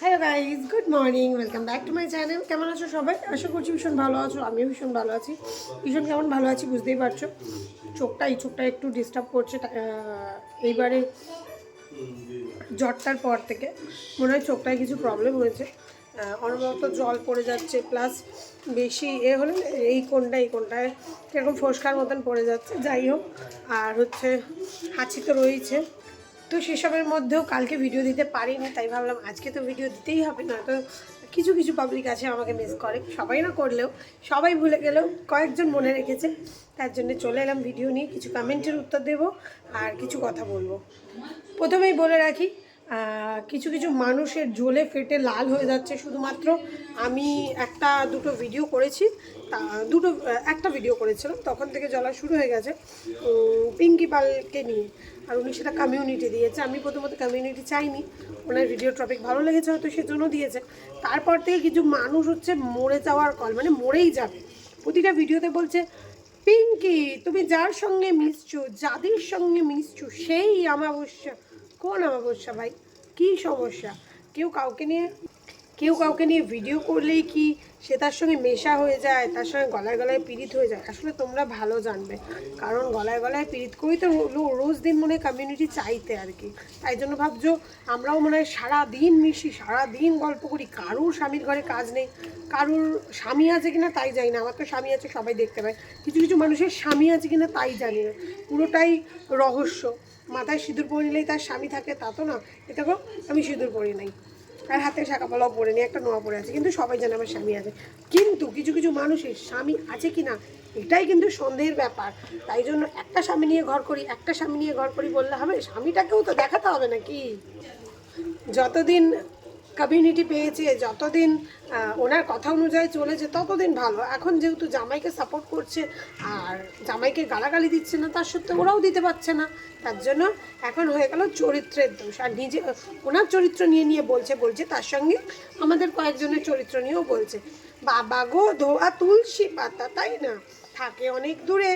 Hello guys good morning welcome back to my channel কেমন আছো সবাই? আশা করছি ভীষণ ভালো আছো, আমিও ভীষণ ভালো আছি। ভীষণ কেমন ভালো আছি বুঝতেই পারছ। চোখটা, এই চোখটা একটু ডিস্টার্ব করছে এইবারে জ্বরটার পর থেকে। মনে হয় চোখটায় কিছু প্রবলেম হয়েছে। অনবরত জল পড়ে যাচ্ছে প্লাস বেশি এ হলে এই কোনটা এই কোনটায় কীরকম ফোসকার মতন পড়ে যাচ্ছে। যাই হোক, আর হচ্ছে হাঁচি তো রয়েছে। তো সেসবের মধ্যেও কালকে ভিডিও দিতে পারি পারিনি, তাই ভাবলাম আজকে তো ভিডিও দিতেই হবে না তো কিছু কিছু পাবলিক আছে আমাকে মিস করে, সবাই না করলেও, সবাই ভুলে গেলেও কয়েকজন মনে রেখেছে, তার জন্য চলে এলাম ভিডিও নিয়ে, কিছু কমেন্টের উত্তর দেব আর কিছু কথা বলব। প্রথমেই বলে রাখি কিছু কিছু মানুষের জ্বলে ফেটে লাল হয়ে যাচ্ছে। শুধুমাত্র আমি একটা দুটো ভিডিও করেছি। তা, দুটো, একটা ভিডিও করেছিলাম। তখন থেকে জ্বলা শুরু হয়ে গেছে। পিঙ্কি পালকে নিয়ে। আর উনি সেটা কমিউনিটি দিয়েছে। আমি প্রথমত কমিউনিটি চাইনি। ওনার ভিডিও টপিক ভালো লেগেছে হয়তো, সেজন্য দিয়েছে। তারপর থেকে কিছু মানুষ হচ্ছে মরে যাওয়ার কল মানে মরেই যাবে। প্রতিটা ভিডিওতে বলছে পিঙ্কি তুমি যার সঙ্গে মিশছো, যাদের সঙ্গে মিশছো, সেই আমাবস্যা কোন আমাবস্যা ভাই? কী সমস্যা? কেউ কাউকে নিয়ে কেউ কাউকে নিয়ে ভিডিও করলেই কি সে তার সঙ্গে মেশা হয়ে যায়, তার সঙ্গে গলায় গলায় পীড়িত হয়ে যায়? আসলে তোমরা ভালো জানবে। কারণ গলায় গলায় পীড়িত করেই তো রোজ দিন মনে কমিউনিটি চাইতে আর কি। তাই জন্য ভাবছ, আমরাও মনে হয় সারাদিন মিশি, সারাদিন গল্প করি। কারুর স্বামীর ঘরে কাজ নেই। কারুর স্বামী আছে কিনা তাই জানি না। আমার তো স্বামী আছে, সবাই দেখতে পায়। কিছু কিছু মানুষের স্বামী আছে কিনা তাই জানি না। পুরোটাই রহস্য। মাথায় সিঁদুর পরে নিলেই তার স্বামী থাকে, তা তো না। এটা আমি সিঁদুর পরি নাই। আর হাতে শাখা পলাও পরে নিয়ে একটা নোয়া পরে আছে, কিন্তু সবাই জানে আমার স্বামী আছে। কিন্তু কিছু কিছু মানুষের স্বামী আছে কি না এটাই কিন্তু সন্দেহের ব্যাপার। তাই জন্য একটা স্বামী নিয়ে ঘর করি, একটা স্বামী নিয়ে ঘর করি বললে হবে, স্বামীটাকেও তো দেখাতে হবে নাকি? যতদিন কমিউনিটি পেয়েছে, যতদিন ওনার কথা অনুযায়ী চলেছে, ততদিন ভালো। এখন যেহেতু জামাইকে সাপোর্ট করছে, আর জামাইকে গালাগালি দিচ্ছে না, তার সত্ত্বেও ওরাও দিতে পারছে না। তার জন্য এখন হয়ে গেল চরিত্রের দোষ। আর নিজে, ওনার চরিত্র নিয়ে নিয়ে বলছে বলছে, তার সঙ্গে আমাদের কয়েকজনের চরিত্র নিয়েও বলছে। বাবা গো, ধোয়া তুলসী পাতা, তাই না? থাকে অনেক দূরে।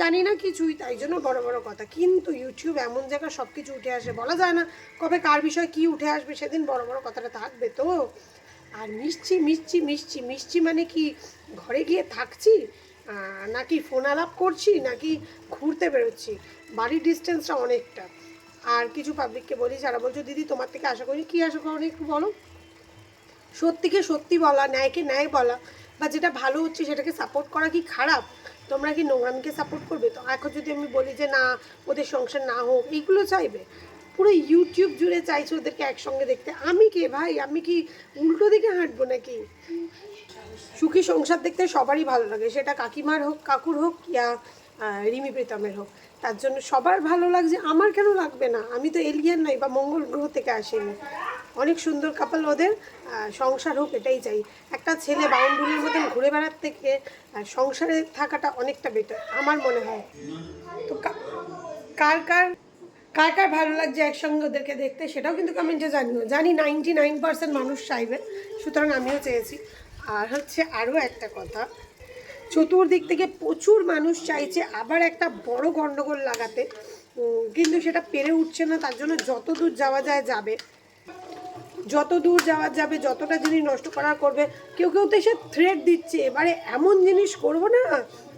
জানি না কিছুই, তাই জন্য বড় বড় কথা। কিন্তু ইউটিউব এমন জায়গা সব কিছু উঠে আসে, বলা যায় না কবে কার বিষয় কি উঠে আসবে সেদিন বড় বড় কথাটা থাকবে তো। আর মিশছি মিশছি মিশছি মিশছি মানে কি ঘরে গিয়ে থাকছি নাকি ফোন আলাপ করছি, নাকি ঘুরতে বেরোচ্ছি? বাড়ির ডিস্টেন্সটা অনেকটা। আর কিছু পাবলিককে বলি, যারা বলছো, দিদি, তোমার থেকে আশা করি কী আশা করো একটু বলো? সত্যিকে সত্যি বলা, ন্যায়কে ন্যায় বলা, বা যেটা ভালো হচ্ছে সেটাকে সাপোর্ট করা কি খারাপ? তোমরা কি নোংরামিকে সাপোর্ট করবে? তো এখন যদি আমি বলি যে না, ওদের সংসার না হোক, এইগুলো চাইবে? পুরো ইউটিউব জুড়ে চাইছে ওদেরকে একসঙ্গে দেখতে। আমি কে ভাই? আমি কি উল্টো দিকে হাঁটবো নাকি? সুখী সংসার দেখতে সবারই ভালো লাগে। সেটা কাকিমার হোক, কাকুর হোক, ইয়া রিমি প্রীতমের হোক। তার জন্য সবার ভালো লাগছে। আমার কেন লাগবে না? আমি তো এলিয়ান নাই বা মঙ্গল গ্রহ থেকে আসিনি। অনেক সুন্দর কাপাল ওদের সংসার হোক, এটাই চাই। একটা ছেলে বাউন্ডুলের মতন ঘুরে বেড়ার থেকে সংসারে থাকাটা অনেকটা বেটার আমার মনে হয়। তো কার কার কার কার ভালো লাগছে একসঙ্গে ওদেরকে দেখতে, সেটাও কিন্তু কমেন্টে জানিও। জানি নাইনটি নাইন পার্সেন্ট মানুষ চাইবে, সুতরাং আমিও চেয়েছি। আর হচ্ছে আরও একটা কথা, চতুর্দিক থেকে প্রচুর মানুষ চাইছে আবার একটা বড় গণ্ডগোল লাগাতে। কিন্তু সেটা পেরে উঠছে না, তার জন্য যত দূর যাওয়া যায় যাবে। যত দূর যাওয়া যাবে, যতটা জিনিস নষ্ট করার করবে, কেউ কেউ তো এসে থ্রেড দিচ্ছে। এবারে এমন জিনিস করব না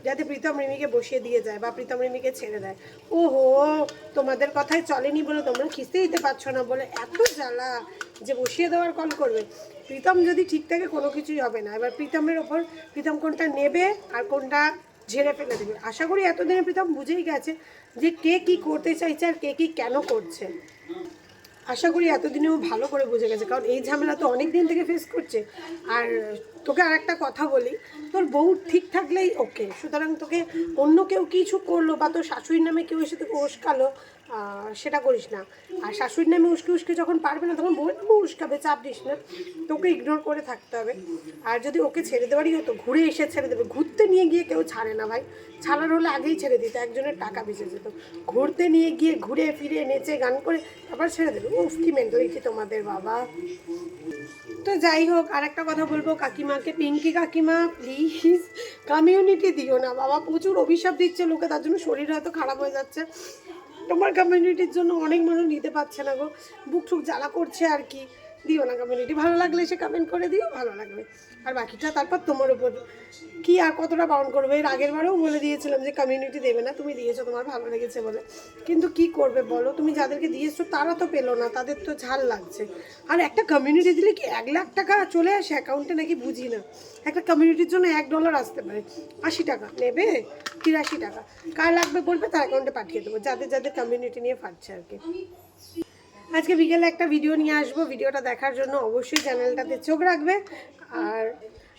যাতে প্রীতম রিমিকে বসিয়ে দিয়ে যায় বা প্রীতম রিমিকে ছেড়ে দেয়। ওহো, তোমাদের কথায় চলেনি বলে তোমরা খিস্তে দিতে পারছ না বলে এত জ্বালা যে বসিয়ে দেওয়ার কল করবে। প্রীতম যদি ঠিক থাকে কোনো কিছুই হবে না। এবার প্রীতমের ওপর, প্রীতম কোনটা নেবে আর কোনটা ঝেড়ে ফেলে দেবে? আশা করি এতদিনে প্রীতম বুঝেই গেছে যে কে কি করতে চাইছে আর কে কি কেন করছে। আশা করি এতদিনেও ভালো করে বুঝে গেছে কারণ এই ঝামেলা তো অনেক দিন থেকে ফেস করছে। আর তোকে আর একটা কথা বলি তোর বউ ঠিক থাকলেই ওকে সুতরাং তোকে অন্য কেউ কিছু করল বা তোর শাশুড়ির নামে কেউ এসে তোকে আহ, সেটা করিস না। আর শাশুড়ির নামে উস্কে উস্কে যখন পারবে না, তখন বউয়ের উস্কাবে, চাপ দিস না। তোকে ইগনোর করে থাকতে হবে। আর যদি ওকে ছেড়ে দেওয়ারই হতো, ঘুরে এসে ছেড়ে দেবে। ঘুরতে নিয়ে গিয়ে কেউ ছাড়ে না ভাই। ছাড়ার হলে আগেই ছেড়ে দিত, একজনের টাকা বেঁচে যেত। ঘুরতে নিয়ে গিয়ে ঘুরে ফিরে নেচে গান করে আবার ছেড়ে দেবে উফ, কি মেন্টালিটি তোমাদের বাবা। তো যাই হোক আর একটা কথা বলব কাকিমাকে। পিঙ্কি কাকিমা প্লিজ কমিউনিটি দিও না বাবা। প্রচুর অভিশাপ দিচ্ছে লোকে, তার জন্য শরীর হয়তো খারাপ হয়ে যাচ্ছে। তোমার কমিউনিটির জন্য অনেক মানুষ নিতে পারছে না গো। বুক টুক জ্বালা করছে আর কি। দিও না কমিউনিটি ভালো লাগলে সে কমেন্ট করে দিও, ভালো লাগবে। আর বাকিটা তারপর তোমার উপর। কি আর কতটা বাউন্ড করবে? এর আগের বারেও বলে দিয়েছিলাম যে কমিউনিটি দেবে না, তুমি দিয়েছ, তোমার ভালো লেগেছে বলে। কিন্তু কি করবে বলো? তুমি যাদেরকে দিয়েছ, তারা তো পেল না, তাদের তো ঝাল লাগছে। আর একটা কমিউনিটি দিলে কি এক লাখ টাকা চলে আসে? অ্যাকাউন্টে নাকি বুঝি না। একটা কমিউনিটির জন্য এক ডলার আসতে পারে। আশি টাকা। নেবে? তিরাশি টাকা। কার লাগবে বলবে? তার অ্যাকাউন্টে পাঠিয়ে দেবো। যাদের যাদের কমিউনিটি নিয়ে ফাটছে আর কি। আজকে বিকেলে একটা ভিডিও নিয়ে আসব। ভিডিওটা দেখার জন্য অবশ্যই চ্যানেলটাতে চোখ রাখবে। আর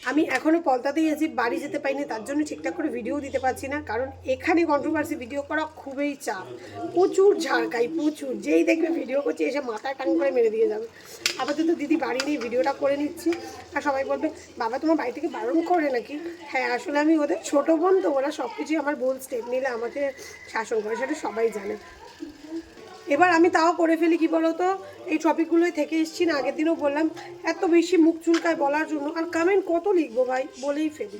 আমি এখনও পলতাতেই আছি, বাড়ি যেতে পাইনি তার জন্য ঠিকঠাক করে ভিডিও দিতে পারছি না, কারণ এখানে কন্ট্রোভার্সি ভিডিও করা খুবই চাপ। প্রচুর ঝাড়কাই প্রচুর। যেই দেখবে ভিডিও করছি, এসে মাথায় টান করে মেরে দিয়ে যাবে। আপাতত দিদি বাড়ি নেই ভিডিওটা করে নিচ্ছি। আর সবাই বলবে, বাবা, তোমার বাড়ি থেকে বারণ করে নাকি? হ্যাঁ আসলে আমি ওদের ছোটো বোন, তো ওরা সব কিছুই আমার ভুল স্টেপ নিলে আমাকে শাসন করে, সেটা সবাই জানে। এবার আমি তাও করে ফেলি, কি বলতো? এই টপিকগুলোই থেকে এসেছি না, আগের দিনও বললাম, এত বেশি মুখ চুলকায় বলার জন্য, আর কমেন্ট কত লিখব ভাই, বলেই ফেলি।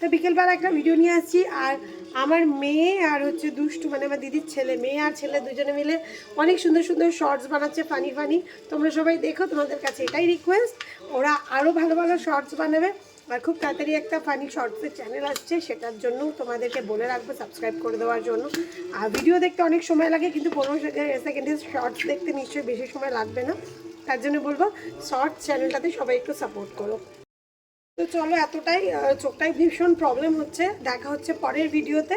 তো বিকেলবেলা একটা ভিডিও নিয়ে আসছি, আর আমার মেয়ে আর হচ্ছে দুষ্টু মানে আমার দিদির ছেলে, মেয়ে আর ছেলে দুজনে মিলে অনেক সুন্দর সুন্দর শর্টস বানাচ্ছে ফানি ফানি তোমরা সবাই দেখো, তোমাদের কাছে এটাই রিকোয়েস্ট ওরা আরও ভালো ভালো শর্টস বানাবে। আর খুব তাড়াতাড়ি একটা ফানি শর্টসের চ্যানেল আসছে, সেটার জন্য তোমাদেরকে বলে রাখব সাবস্ক্রাইব করে দেওয়ার জন্য। আর ভিডিও দেখতে অনেক সময় লাগে, কিন্তু পনেরো সেকেন্ডের শর্টস দেখতে নিশ্চয়ই বেশি সময় লাগবে না। তার জন্য বলব শর্টস চ্যানেলটাতে সবাই একটু সাপোর্ট করো। তো চলো, এতটাই চোখটাই ভীষণ প্রবলেম হচ্ছে। দেখা হচ্ছে পরের ভিডিওতে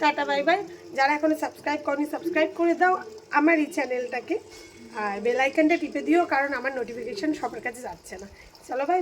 টাটা বাই বাই যারা এখনও সাবস্ক্রাইব করনি সাবস্ক্রাইব করে দাও আমার এই চ্যানেলটাকে আর বেল আইকনটা টিপে দিও, কারণ আমার নোটিফিকেশন সবার কাছে যাচ্ছে না। চলো বাই